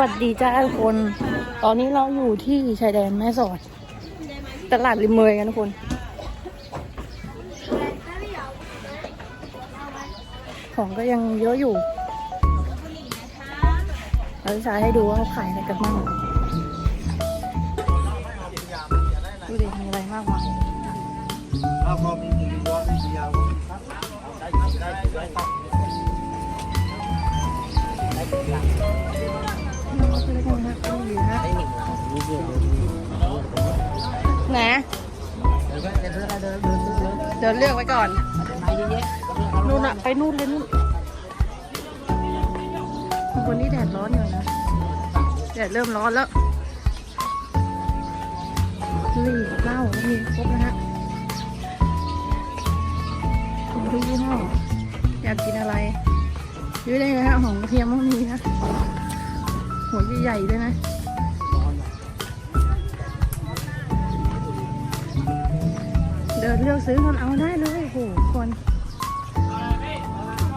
วัสดีจ้าทุกคน ตอนนี้เราอยู่ที่ชายแดนแม่สอด ตลาดริมเมยกันทุกคน ของก็ยังเยอะอยู่เราจะให้ดูว่าเขาขายอะไรกันบ้างดูดิมีอะไรมากมาย ไหนเดี๋ยวเลือกไว้ก่อนนู่นอะไปนู่นเลยนู่นวันนี้แดดร้อนอยู่นะแดดเริ่มร้อนแล้วนี่เหล้ามีครบนะฮะดูยี่ห้ออยากกินอะไรยืดได้นะฮะหอมกระเทียมก็มีนะหัวใหญ่ๆด้วยนะ ดินเลือกซื้อคนเอาได้เลยโอ้โหคน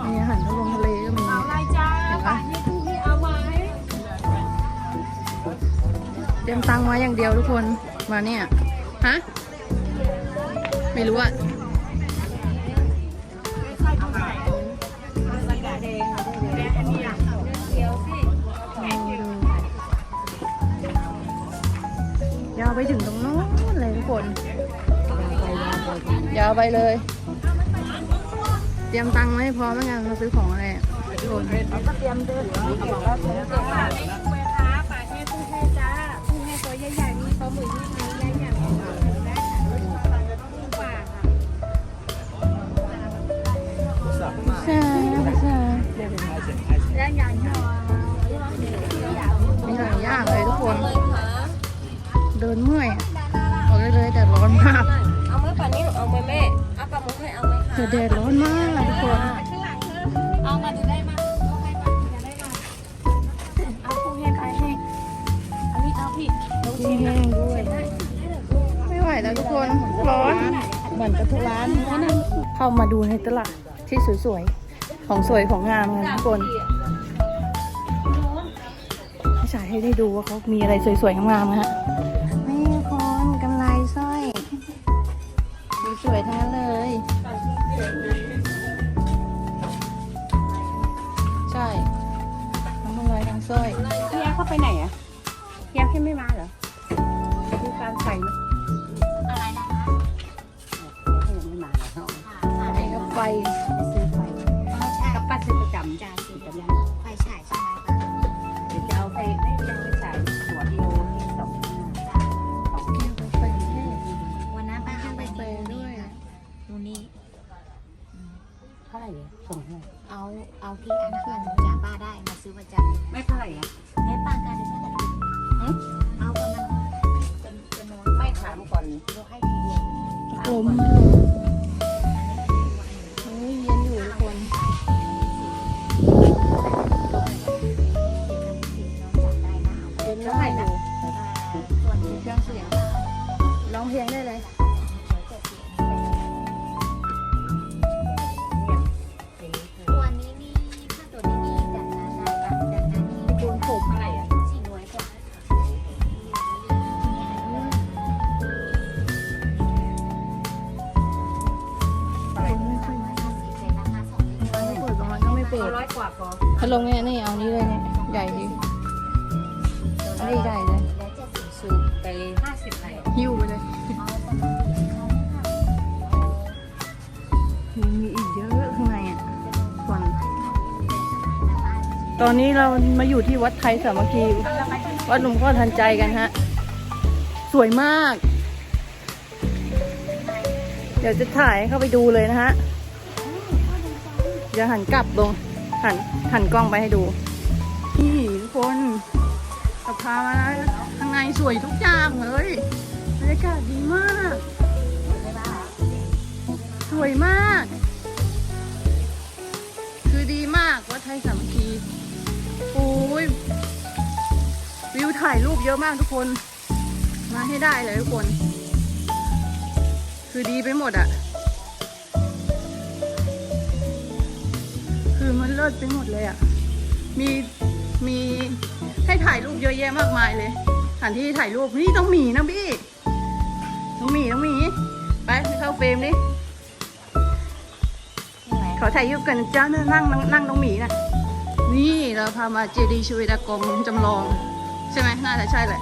มีอาหารทะลงทะเลก็มีอะไรจ้าป่านนี้คุณพี่เอาไว้เตรียมตังค์มาอย่างเดียวทุกคนมาเนี่ยฮะไม่รู้อะใส่ถุงไหนเอาใส่กระยาวไปถึงตรงโน้นเลยทุกคน ยาวไปเลย เตรียมตังค์ไว้พร้อมแล้วกันมาซื้อของอะไรอะทุกคนก็เตรียมเดินเขาบอกว่าซื้อผ้าไม่คุ้มค่ะป่าแค่ตู้ให้จ้าตู้ให้ตัวใหญ่ๆมีปลาหมึกที่มีใหญ่ๆได้ค่ะตู้ฝาค่ะใช่ใช่แล้วอย่างเงี้ยมีหลายอย่างเลยทุกคน เดินเมื่อยอะบอกได้เลยแต่ร้อนมาก อาไหมป่านนี้หนูเอาไหมแม่เอาปลาหมึกให้เอาไหมคะแต่แดดร้อนมากทุกคนเอามาดูได้มาเอาให้มาจะได้มาเอาคู่ให้ไปให้อันนี้เอาพี่ดูมีชิมแห้งด้วยไม่ไหวแล้วทุกคนร้อนเหมือนกับทุกร้านเข้ามาดูในตลาดที่สวยๆของสวยของงามกันทุกคนให้ฉายให้ได้ดูว่าเขามีอะไรสวยๆงามๆนะฮะ ไปไหนอะพี่แอ๊พี่ไม่มาเหรอดูการใส่าไหร่เนี่ยสองเท่าไหร่เอาเอาที่อันนั้นจ่าป้าได้มาซื้อประจำไม่เท่าไหร่อะให้ป้ากันเดี๋ยวป้าจะหึเอาประมาณเป็นจำนวนไม่ถามก่อนเราให้ทีเดียวลมเฮ้ยเย็นอยู่ทุกคนเย็นแล้วให้ดูส่วนมีเครื่องเสียงร้องเพลงได้เลย ร้อยกว่าพอพัดลมเนี่ยนี่เอานี้เลยเนี่ยใหญ่ดีอันนี้ใหญ่เลยแล้วจะสิบสูบไปห้าสิบไหร่หิ้วไปเลยมีอีกเยอะข้างในอะส่วนตอนนี้เรามาอยู่ที่วัดไทยสามัคคีวัดหลวงพ่อทันใจกันฮะ สวยมาก เดี๋ยวจะถ่ายให้เข้าไปดูเลยนะฮะ เดี๋ยวหันกลับลง หันหันกล้องไปให้ดู นี่ทุกคนเราพามาแล้วข้างในสวยทุกอย่างเลยบรรยากาศดีมาก สวยมาก คือดีมากวัดไทยสามัคคีโอ้ยวิวถ่ายรูปเยอะมากทุกคน มาให้ได้เลยทุกคน คือดีไปหมดอะือมันเลิศไปหมดเลยอะ่ะ มีมีให้ถ่ายรูปเยอะแยะมากมายเลยสถานที่ถ่ายรูปนี่ต้องมีนะพี่ต้องมีต้องมีไปเข้าเฟรมดิขอถ่ายรูปกันจ้านั่งนั่งนั่งน้องหมีนะนี่เราพามาเจดีย์ชเวดากงจำลอง ใช่ไหมน่าจะใช่แหละ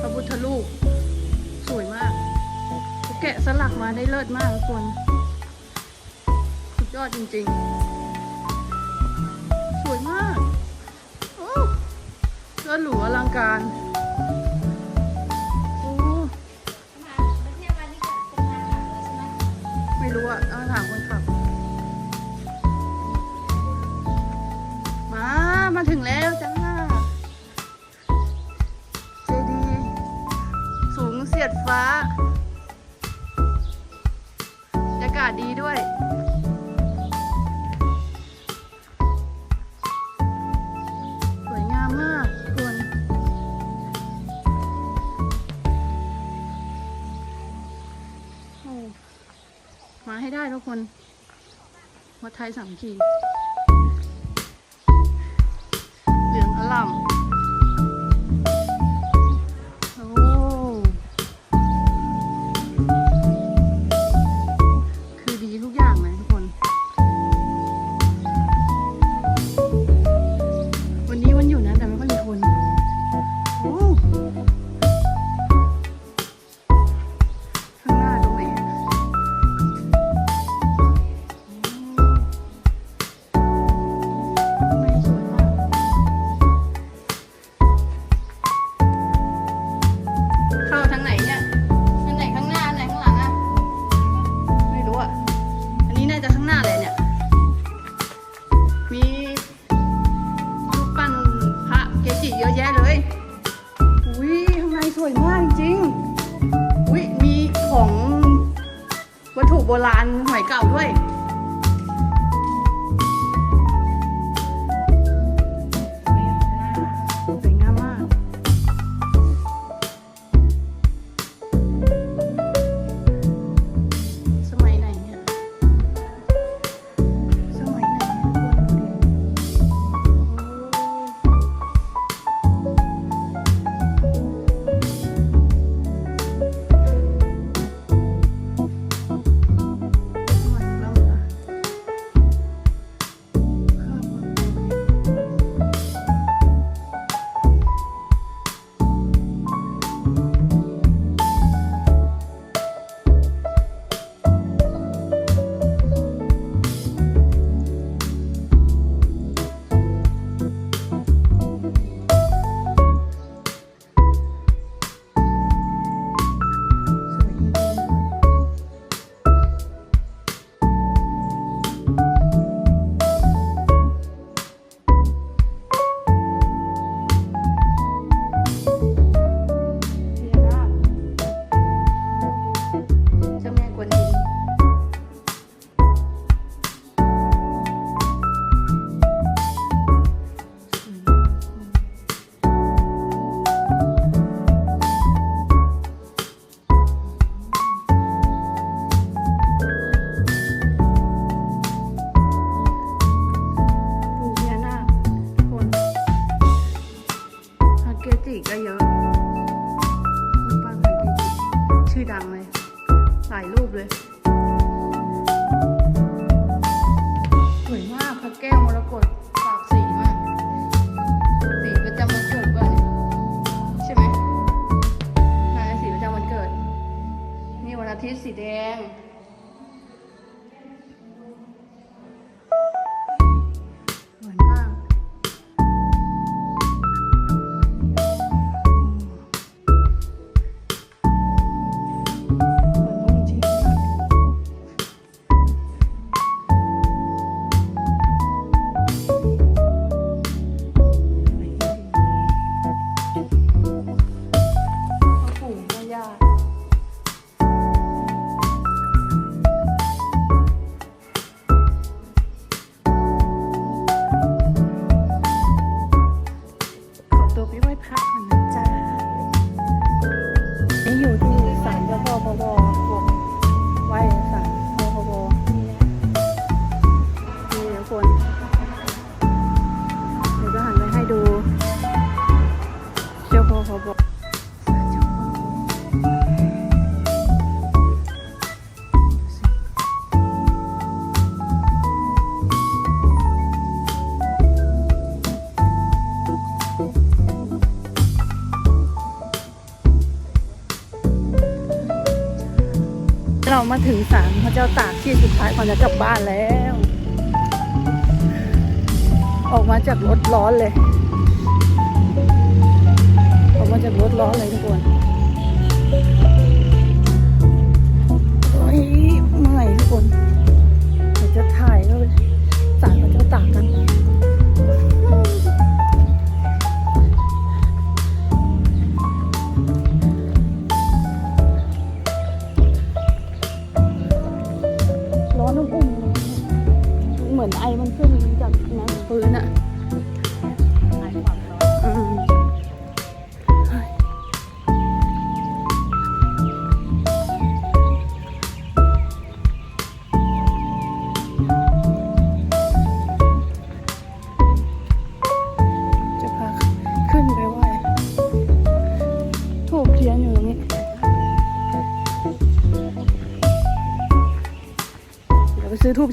พระพุทธรูปสวยมากแกะสลักมาได้เลิศมากทุกคนสุดยอดจริง ๆ หรูอลังการ คนวัดไทยสามขีเหลืองอล่ำ ถูกโบราณหอยเก่าด้วย สีแดง เรามาถึงศาลพระเจ้าตากที่สุดท้ายก่อนจะกลับบ้านแล้ว ออกมาจากรถร้อนเลย ออกมาจากรถร้อนเลยทุกคน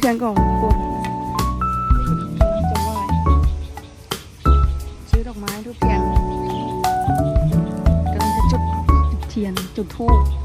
ยวไปซื้อทูบเทียนก่อนทุกคนจะไหว้ซื้อดอกไม้ทูบเทียนกำลังจะจุดจุดเทียนจุดทูบ